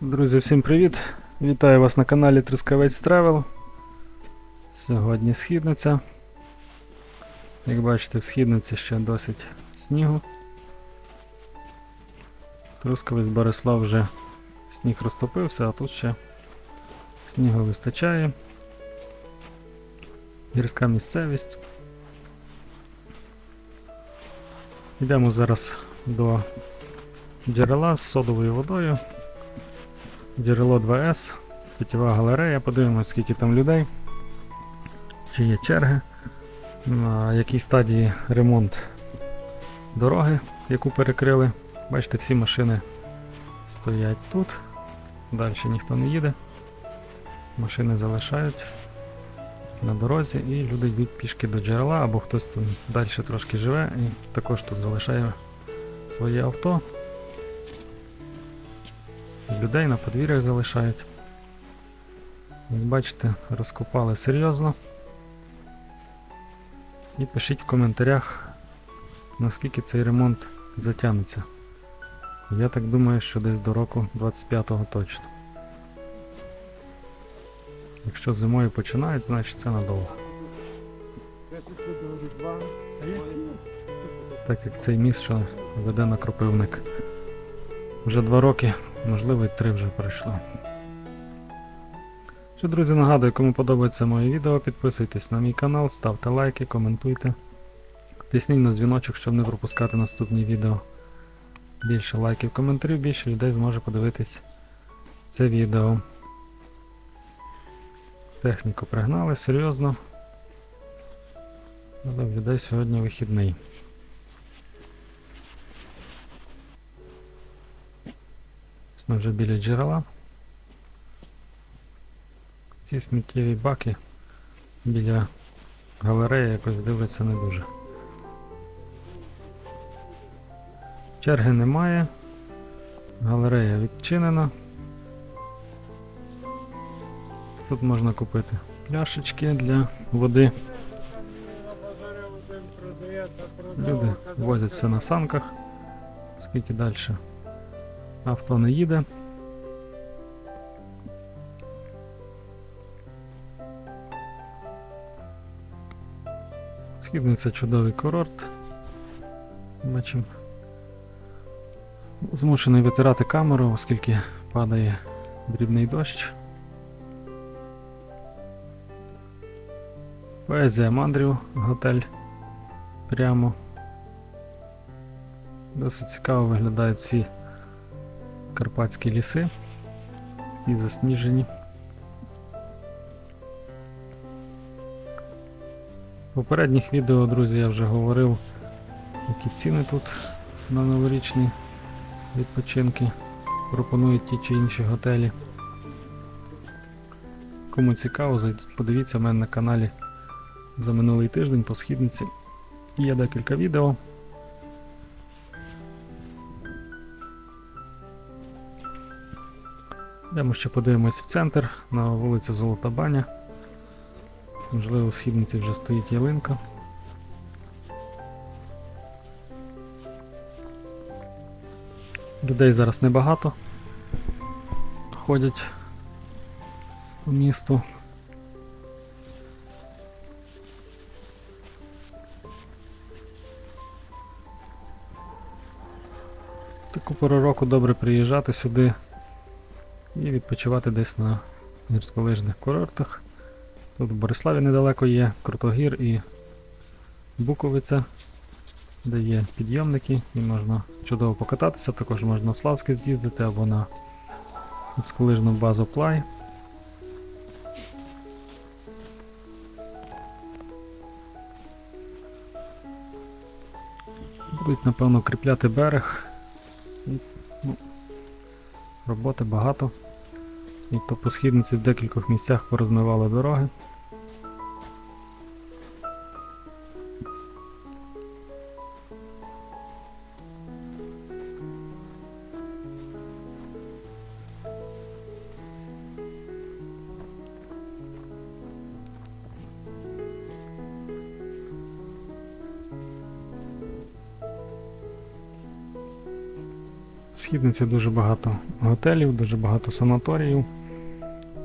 Друзі, всім привіт! Вітаю вас на каналі Трускавець Тревел. Сьогодні східниця. Як бачите, в східниці ще досить снігу. Трускавець Борислав вже сніг розтопився, а тут ще снігу вистачає. Гірська місцевість. Йдемо зараз до джерела з содовою водою. Джерело 2С, питєва галерея, подивимось, скільки там людей, чи є черги, на якій стадії ремонт дороги, яку перекрили. Бачите, всі машини стоять тут, далі ніхто не їде. Машини залишають на дорозі і люди йдуть пішки до джерела, або хтось тут далі трошки живе і також тут залишає своє авто. Людей на подвір'ях залишають. Як бачите, розкопали серйозно. І пишіть в коментарях, наскільки цей ремонт затягнеться. Я так думаю, що десь до року 25-го точно. Якщо зимою починають, значить це надовго. Так як цей міст, що веде на кропивник. Вже два роки, можливо, і три вже пройшло. Що, друзі, нагадую, кому подобається моє відео, підписуйтесь на мій канал, ставте лайки, коментуйте. Тисніть на дзвіночок, щоб не пропускати наступні відео. Більше лайків, коментарів, більше людей зможе подивитись це відео. Техніку пригнали, серйозно. Але в людей сьогодні вихідний. Ось Ми вже біля джерела. Ці сміттєві баки біля галереї якось дивляться не дуже. Черги немає. Галерея відчинена. Тут можна купити пляшечки для води. Люди возять все на санках, скільки далі авто не їде. Східниця чудовий курорт. Бачимо. Змушений витирати камеру, оскільки падає дрібний дощ. Поезія мандрів, готель прямо. Досить цікаво виглядають всі карпатські ліси і засніжені. В попередніх відео, друзі, я вже говорив, які ціни тут на новорічні відпочинки пропонують ті чи інші готелі. Кому цікаво, зайдіть, подивіться в мене на каналі за минулий тиждень по східниці. Є декілька відео. Йдемо ще подивимось в центр на вулицю Золота Баня. Можливо, у східниці вже стоїть ялинка. Людей зараз небагато. Ходять по місту. Таку пору року добре приїжджати сюди і відпочивати десь на гірськолижних курортах. Тут в Бориславі недалеко є Крутогір і Буковиця, де є підйомники і можна чудово покататися, також можна в Славське з'їздити або на гірськолижну базу Плай. Будуть, напевно, укріпляти берег. Ну, роботи багато. І то по східниці в декількох місцях порозмивали дороги. Східниці дуже багато готелів, дуже багато санаторіїв.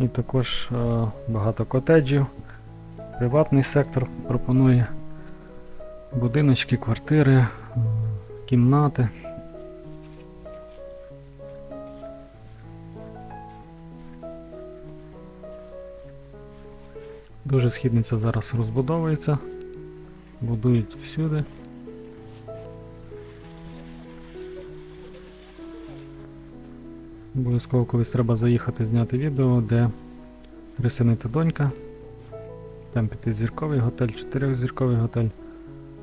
І також е, багато котеджів. Приватний сектор пропонує будиночки, квартири, кімнати. Дуже східниця зараз розбудовується, будують всюди. Обов'язково колись треба заїхати зняти відео, де три сини та донька. Там п'ятизірковий готель, чотирьохзірковий готель,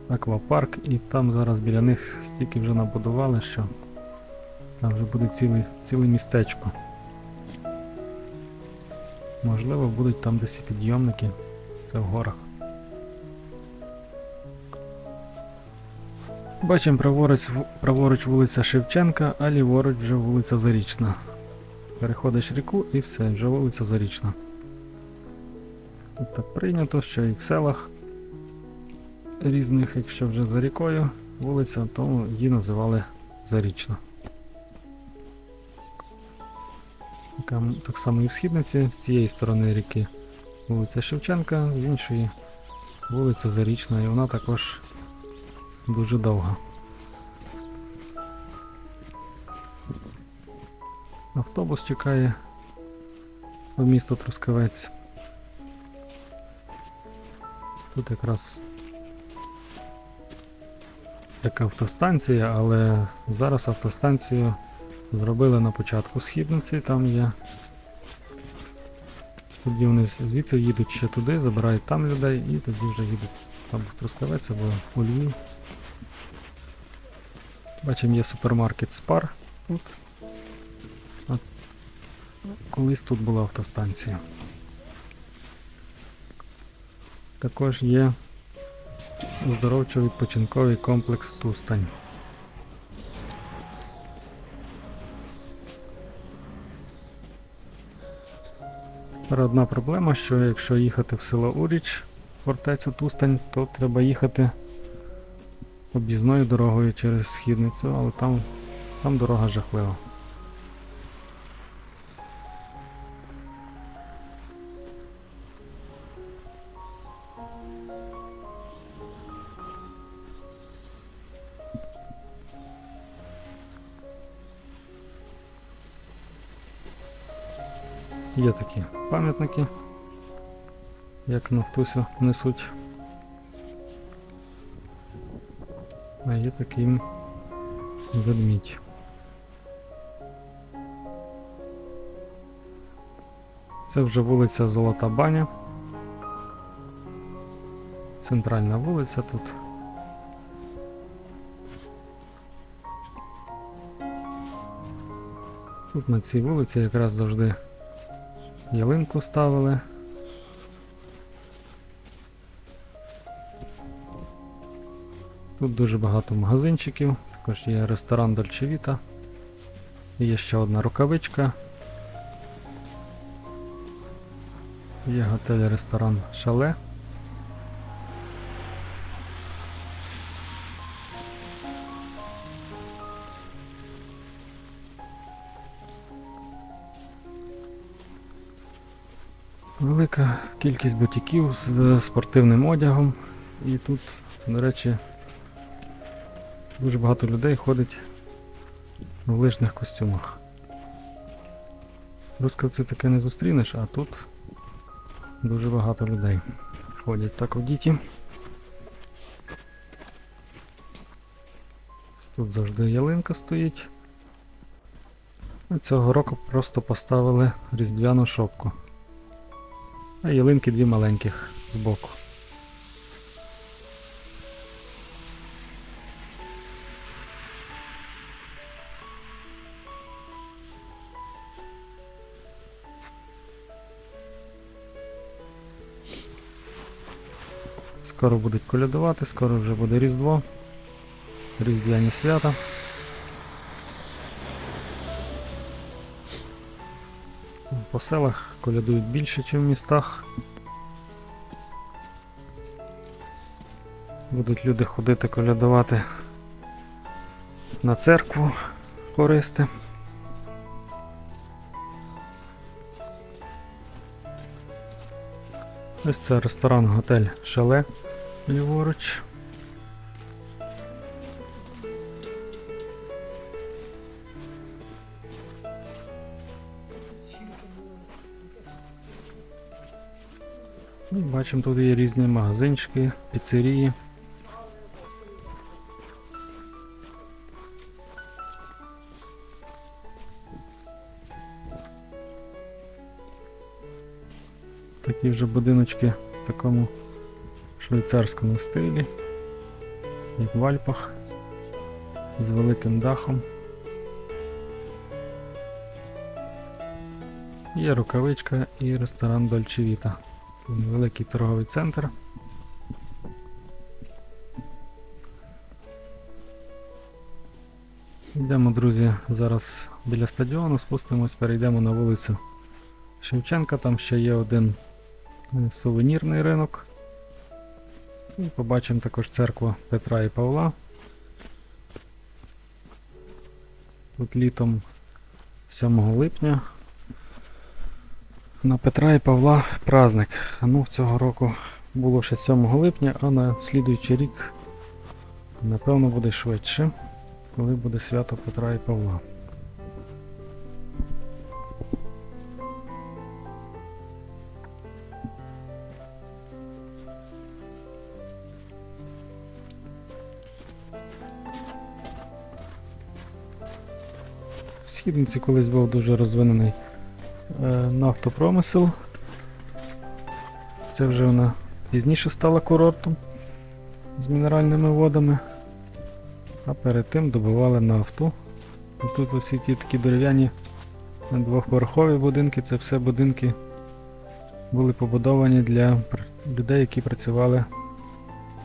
аквапарк, і там зараз біля них стільки вже набудували, що там вже буде ціле, ціле містечко. Можливо, будуть там десь і підйомники. Це в горах. Бачимо праворуч, праворуч вулиця Шевченка, а ліворуч вже вулиця Зарічна. Переходиш ріку і все, вже вулиця Зарічна. Тут так прийнято, що і в селах різних, якщо вже за рікою вулиця, то її називали Зарічна. Так само і в східниці, з цієї сторони ріки вулиця Шевченка, з іншої вулиця Зарічна, і вона також дуже довга. Автобус чекає в місто Трускавець. Тут якраз як автостанція, але зараз автостанцію зробили на початку східниці, там є. Тоді вони звідси їдуть ще туди, забирають там людей і тоді вже їдуть або в Трускавець, або у Львів. Бачимо, є супермаркет Спар тут. А колись тут була автостанція. Також є оздоровчо-відпочинковий комплекс Тустань. Одна проблема, що якщо їхати в село Уріч, фортецю Тустань, то треба їхати об'їзною дорогою через східницю, але там, там дорога жахлива. Є такі пам'ятники, як Нафтусю несуть. А є такий ведмідь. Це вже вулиця Золота Баня. Центральна вулиця тут. Тут на цій вулиці якраз завжди ялинку ставили. Тут дуже багато магазинчиків, також є ресторан Дольчевіта. Є ще одна рукавичка. Є готель-ресторан Шале. Велика кількість бутіків з спортивним одягом. І тут, до речі, дуже багато людей ходить в лижних костюмах. Рускавці таке не зустрінеш, а тут дуже багато людей ходять так у діті. Тут завжди ялинка стоїть. А цього року просто поставили різдвяну шопку. А ялинки дві маленьких збоку. Скоро будуть колядувати, скоро вже буде Різдво, Різдвяні свята. По селах колядують більше, ніж в містах. Будуть люди ходити колядувати на церкву хористи. Ось це ресторан готель Шале ліворуч. І бачимо, тут є різні магазинчики, піцерії. Такі вже будиночки в такому швейцарському стилі, як в Альпах, з великим дахом. Є рукавичка і ресторан Дольче Віта. Великий торговий центр. Йдемо, друзі, зараз біля стадіону, спустимось, перейдемо на вулицю Шевченка, там ще є один е, сувенірний ринок. І побачимо також церкву Петра і Павла. Тут літом 7 липня. На Петра і Павла праздник. Ну цього року було ще 7 липня, а на слідуючий рік, напевно, буде швидше, коли буде свято Петра і Павла. Східниці колись був дуже розвинений е, нафтопромисел. Це вже вона пізніше стала курортом з мінеральними водами. А перед тим добували нафту. І тут усі ті такі дерев'яні двохповерхові будинки, це все будинки були побудовані для людей, які працювали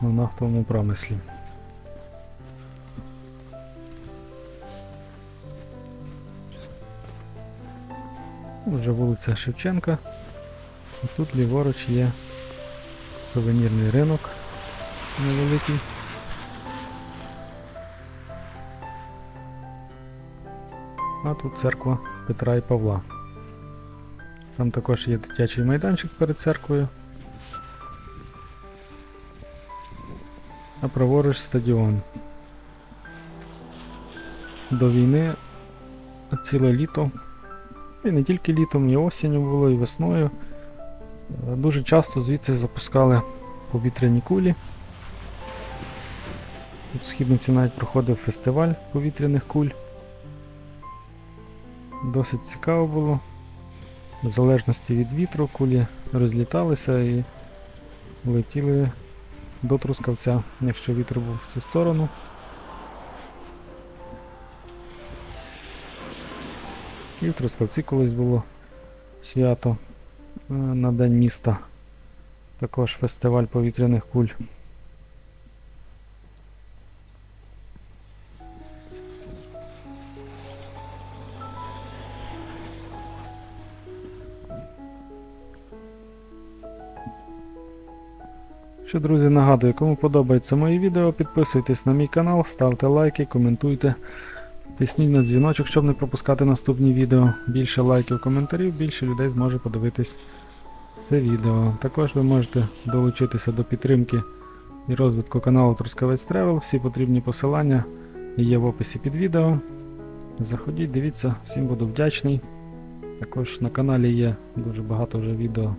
на нафтовому промислі. Вже вулиця Шевченка. І тут ліворуч є сувенірний ринок невеликий. А тут церква Петра і Павла. Там також є дитячий майданчик перед церквою. А праворуч стадіон. До війни ціле літо і не тільки літом, і осінню було, і весною. Е, Дуже часто звідси запускали повітряні кулі. Тут в східниці навіть проходив фестиваль повітряних куль. Досить цікаво було. В залежності від вітру кулі розліталися і летіли до трускавця, якщо вітер був в цю сторону. І в Трускавці колись було свято е, на День міста. Також фестиваль повітряних куль. Що, друзі, нагадую, кому подобається моє відео, підписуйтесь на мій канал, ставте лайки, коментуйте. Тисніть на дзвіночок, щоб не пропускати наступні відео. Більше лайків, коментарів, більше людей зможе подивитись це відео. Також ви можете долучитися до підтримки і розвитку каналу Трускавець Тревел. Всі потрібні посилання є в описі під відео. Заходіть, дивіться, всім буду вдячний. Також на каналі є дуже багато вже відео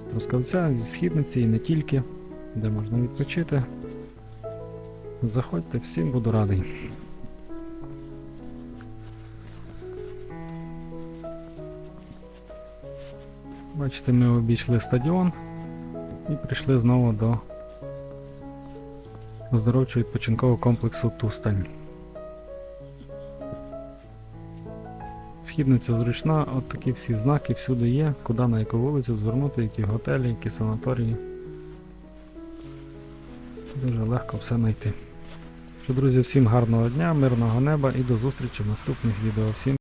з Трускавця, зі східниці і не тільки, де можна відпочити. Заходьте, всім буду радий. Бачите, ми обійшли стадіон і прийшли знову до оздоровчого відпочинкового комплексу Тустань. Східниця зручна, от такі всі знаки всюди є, куди на яку вулицю звернути, які готелі, які санаторії. Дуже легко все знайти. Що, друзі, всім гарного дня, мирного неба і до зустрічі в наступних відео. Всім